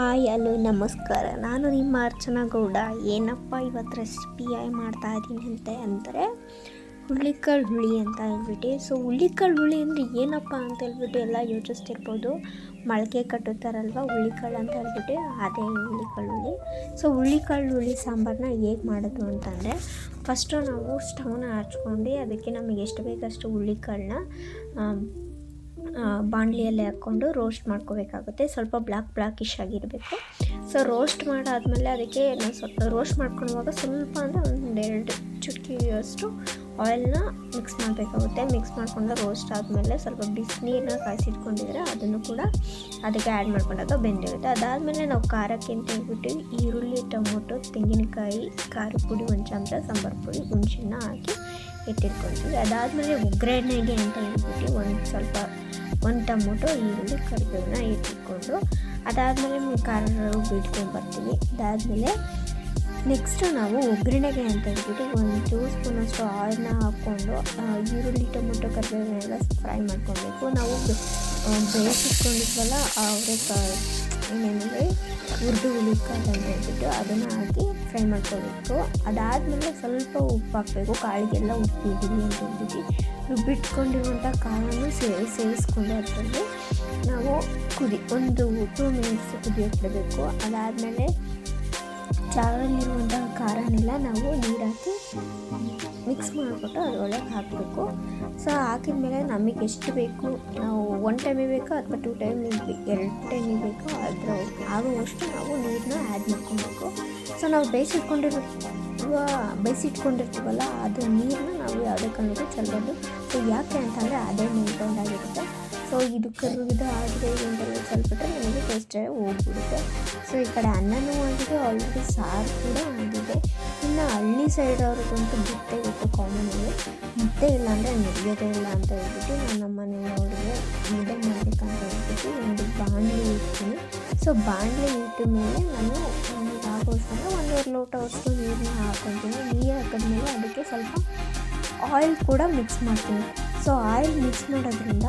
Hi, hello, ನಮಸ್ಕಾರ. ನಾನು ನಿಮ್ಮ ಅರ್ಚನಾ ಗೌಡ. ಏನಪ್ಪ ಇವತ್ತು ರೆಸಿಪಿ ಮಾಡ್ತಾ ಇದ್ದೀನಿ ಅಂತ ಅಂದರೆ ಹುಳ್ಳಿಕಾಳು ಹುಳಿ ಅಂತ ಹೇಳ್ಬಿಟ್ಟು. ಸೊ ಹುಳ್ಳಿಕಾಳು ಹುಳಿ ಅಂದರೆ ಏನಪ್ಪ ಅಂತ ಹೇಳ್ಬಿಟ್ಟು ಎಲ್ಲ ಯೋಚಿಸ್ತಿರ್ಬೋದು. ಮೊಳಕೆ ಕಟ್ಟುತ್ತಾರಲ್ವ ಹುಳಿಕಾಳು ಅಂತ ಹೇಳ್ಬಿಟ್ಟು ಅದೇ ಹುಳ್ಳಿಕಾಳು ಹುಳಿ. ಸೊ ಹುಳ್ಳಿಕಾಳು ಹುಳಿ ಸಾಂಬಾರನ್ನ ಹೇಗೆ ಮಾಡೋದು ಅಂತಂದರೆ ಫಸ್ಟು ನಾವು ಸ್ಟವ್ನ ಹಚ್ಕೊಂಡು ಅದಕ್ಕೆ ನಮಗೆ ಎಷ್ಟು ಬೇಕಷ್ಟು ಹುಳ್ಳಿಕಾಳನ್ನ ಬಾಣಲಿಯಲ್ಲಿ ಹಾಕ್ಕೊಂಡು ರೋಸ್ಟ್ ಮಾಡ್ಕೋಬೇಕಾಗುತ್ತೆ. ಸ್ವಲ್ಪ ಬ್ಲ್ಯಾಕ್ ಬ್ಲ್ಯಾಕಿಶ್ ಆಗಿರಬೇಕು. ಸೊ ರೋಸ್ಟ್ ಮಾಡಾದಮೇಲೆ ಅದಕ್ಕೆ ನಾವು ಸ್ವಲ್ಪ ರೋಸ್ಟ್ ಮಾಡ್ಕೊಳ್ಳುವಾಗ ಸ್ವಲ್ಪ ಅಂದರೆ ಒಂದು ಎರಡು ಚುಟ್ಕಿಯಷ್ಟು ಆಯಿಲ್ನ ಮಿಕ್ಸ್ ಮಾಡಬೇಕಾಗುತ್ತೆ. ಮಿಕ್ಸ್ ಮಾಡ್ಕೊಂಡು ರೋಸ್ಟ್ ಆದಮೇಲೆ ಸ್ವಲ್ಪ ಬಿಸಿನೀರನ್ನ ಕಾಯಿಸಿಟ್ಕೊಂಡಿದ್ರೆ ಅದನ್ನು ಕೂಡ ಅದಕ್ಕೆ ಆ್ಯಡ್ ಮಾಡ್ಕೊಂಡಾಗ ಬೆಂದಿರುತ್ತೆ. ಅದಾದಮೇಲೆ ನಾವು ಖಾರಕ್ಕೆ ಅಂತ ಹೇಳ್ಬಿಟ್ಟು ಈರುಳ್ಳಿ, ಟೊಮೊಟೊ, ತೆಂಗಿನಕಾಯಿ, ಖಾರ ಪುಡಿ, ಒಂದು ಚಮಚ, ಸಾಂಬಾರು ಪುಡಿ, ಹುಣಸೆಹಣ್ಣ ಹಾಕಿ ಇಟ್ಟಿಟ್ಕೊಳ್ತೀವಿ. ಅದಾದಮೇಲೆ ಒಗ್ಗರಣೆಗೆ ಅಂತ ಹೇಳ್ಬಿಟ್ಟು ಒಂದು ಸ್ವಲ್ಪ ಒಂದು ಟೊಮೊಟೊ, ಈರುಳ್ಳಿ ಕರಿಬೇವನ್ನ ಇಟ್ಟಿಟ್ಕೊಂಡು ಅದಾದಮೇಲೆ ಖಾರ ಬಿಟ್ಕೊಂಡು ಬರ್ತೀವಿ. ಅದಾದಮೇಲೆ ನೆಕ್ಸ್ಟು ನಾವು ಒಗ್ಗರಣೆಗೆ ಅಂತ ಹೇಳ್ಬಿಟ್ಟು ಒಂದು ಟೂ ಸ್ಪೂನಷ್ಟು ಆಯಿಲ್ನ ಹಾಕ್ಕೊಂಡು ಈರುಳ್ಳಿ, ಟೊಮೊಟೊ ಕರಿಬೇವನ್ನೆಲ್ಲ ಫ್ರೈ ಮಾಡ್ಕೊಬೇಕು. ನಾವು ಬೇಯಿಸಿಟ್ಕೊಂಡಿದ್ವಲ್ಲ ಅವರೇ ಏನೇನಂದರೆ ಹುರಿದು ಹುಳಿಕಾಳು ಅಂತ ಹೇಳ್ಬಿಟ್ಟು ಅದನ್ನು ಹಾಕಿ ಫ್ರೈ ಮಾಡ್ಕೋಬೇಕು. ಅದಾದಮೇಲೆ ಸ್ವಲ್ಪ ಉಪ್ಪು ಹಾಕಬೇಕು. ಕಾಳಿಗೆಲ್ಲ ಉಪ್ಪಿದ್ದೀವಿ ಅಂತ ಹೇಳ್ಬಿಟ್ಟು ರುಬ್ಬಿಟ್ಕೊಂಡಿರುವಂಥ ಕಾಳನ್ನು ಸೇ, ಸೇರಿಸ್ಕೊಂಡು ಅದರಲ್ಲಿ ನಾವು ಕುದಿ, ಒಂದು ಟೂ ಮಿನಿಟ್ಸ್ ಕುದಿಯೋಕೆ ಬಿಡಬೇಕು. ಅದಾದಮೇಲೆ ಚಾರಲ್ಲಿರುವಂತಹ ಖಾರನೆಲ್ಲ ನಾವು ನೀರು ಹಾಕಿ ಮಿಕ್ಸ್ ಮಾಡಿಬಿಟ್ಟು ಅದರೊಳಗೆ ಹಾಕಬೇಕು. ಸೊ ಹಾಕಿದ್ಮೇಲೆ ನಮಗೆ ಎಷ್ಟು ಬೇಕು, ನಾವು ಒನ್ ಟೈಮಿಗೆ ಬೇಕೋ ಅಥವಾ ಟೂ ಟೈಮ್ ಬೇಕು? ಎರಡು ಟೈಮಿಗೆ ಬೇಕೋ? ಅದರ ಆಗುವಷ್ಟು ನಾವು ನೀರನ್ನ ಆ್ಯಡ್ ಮಾಡ್ಕೊಬೇಕು. ಸೊ ನಾವು ಬೇಯಿಸಿಟ್ಕೊಂಡಿರೋ ಬೇಯಿಸಿಟ್ಕೊಂಡಿರ್ತೀವಲ್ಲ, ಅದು ನೀರನ್ನ ನಾವು ಯಾವುದೇ ಕಾರಣಕ್ಕೂ ಚೆಲ್ಲೋದು ಸೊ ಯಾಕೆ ಅಂತಂದರೆ ಅದೇ ಆಗಿರುತ್ತೆ. ಸೊ ಇದು ಕರ್ವಿದ ಆದರೆ ಅಂತೆಲ್ಲ ಚೆಲ್ಬಿಟ್ರೆ ನಮಗೆ ಟೇಸ್ಟೇ ಹೋಗ್ಬಿಡುತ್ತೆ. ಸೊ ಈ ಕಡೆ ಅನ್ನನೂ ಆಗಿದೆ ಆಲ್ರೆಡಿ ಸಾರು ಕೂಡ ಆಗಿದೆ. ಸೈಡ್ ಅವ್ರಿಗಂತೂ ಮುದ್ದೆ ಗೊತ್ತು ಕಾಮನಲ್ಲಿ ಮತ್ತೆ ಇಲ್ಲ ಅಂದರೆ ನಡೆಯೋದೇ ಇಲ್ಲ ಅಂತ ಹೇಳ್ಬಿಟ್ಟು ನಾನು ನಮ್ಮ ಮನೆಯವ್ರಿಗೆ ಮುದ್ದೆ ಮಾಡಬೇಕಂತ ಹೇಳ್ಬಿಟ್ಟು ಒಂದು ಬಾಣಲಿ ಇಡ್ತೀನಿ. ಸೊ ಬಾಣಲಿ ಇಟ್ಟ ಮೇಲೆ ನಾನು ಆಗೋಸ್ಕರ ಒಂದೂವರೆ ಲೋಟ ಅಷ್ಟು ನೀರನ್ನ ಹಾಕೊತೀನಿ ನೀರು ಹಾಕಿದ್ಮೇಲೆ ಅದಕ್ಕೆ ಸ್ವಲ್ಪ ಆಯಿಲ್ ಕೂಡ ಮಿಕ್ಸ್ ಮಾಡ್ತೀನಿ. ಸೊ ಆಯಿಲ್ ಮಿಕ್ಸ್ ಮಾಡೋದ್ರಿಂದ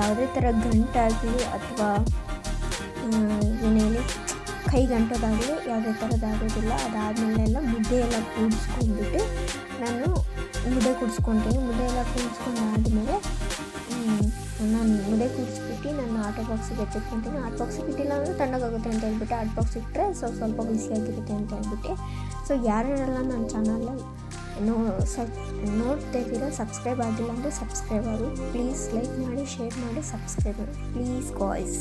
ಯಾವುದೇ ಥರ ಗಂಟಾಗಲಿ ಅಥವಾ ಏನು ಹೇಳಿ ಕೈ ಗಂಟೋದಾಗಲಿ ಯಾವುದೇ ಥರದ್ದಾಗೋದಿಲ್ಲ. ಅದಾದಮೇಲೆಲ್ಲ ಮುದ್ದೆ ಎಲ್ಲ ಕೂಡಿಸ್ಕೊಂಡ್ಬಿಟ್ಟು ನಾನು ಮುದ್ದೆ ಕೂಡಿಸ್ಕೊತೀನಿ. ಮುದ್ದೆ ಎಲ್ಲ ಕೂಡಿಸ್ಕೊಂಡಾದ್ಮೇಲೆ ನಾನು ಮುದ್ದೆ ಕೂಡಿಸ್ಬಿಟ್ಟು ನಾನು ಆಟೋ ಬಾಕ್ಸಿಗೆ ಎತ್ತಿಟ್ಕೊತೀನಿ. ಆಟ್ ಬಾಕ್ಸಿಗೆ ಇಟ್ಟಿಲ್ಲ ಅಂದರೆ ತಣ್ಣಗಾಗುತ್ತೆ ಅಂತ ಹೇಳ್ಬಿಟ್ಟು ಆಟ್ ಬಾಕ್ಸ್ ಇಟ್ಟರೆ ಸೊ ಸ್ವಲ್ಪ ಬಿಸಿಯಾಗಿರುತ್ತೆ ಅಂತ ಹೇಳ್ಬಿಟ್ಟು. ಸೊ ಯಾರ್ಯಾರೆಲ್ಲ ನನ್ನ ಚಾನಲ್ ನೋ, ಸಬ್, ನೋಡ್ತಾ ಸಬ್ಸ್ಕ್ರೈಬ್ ಆಗಿಲ್ಲ ಅಂದರೆ ಸಬ್ಸ್ಕ್ರೈಬ್ ಆಗಿ. ಪ್ಲೀಸ್ ಲೈಕ್ ಮಾಡಿ ಶೇರ್ ಮಾಡಿ ಸಬ್ಸ್ಕ್ರೈಬ್ ಮಾಡಿ. Please guys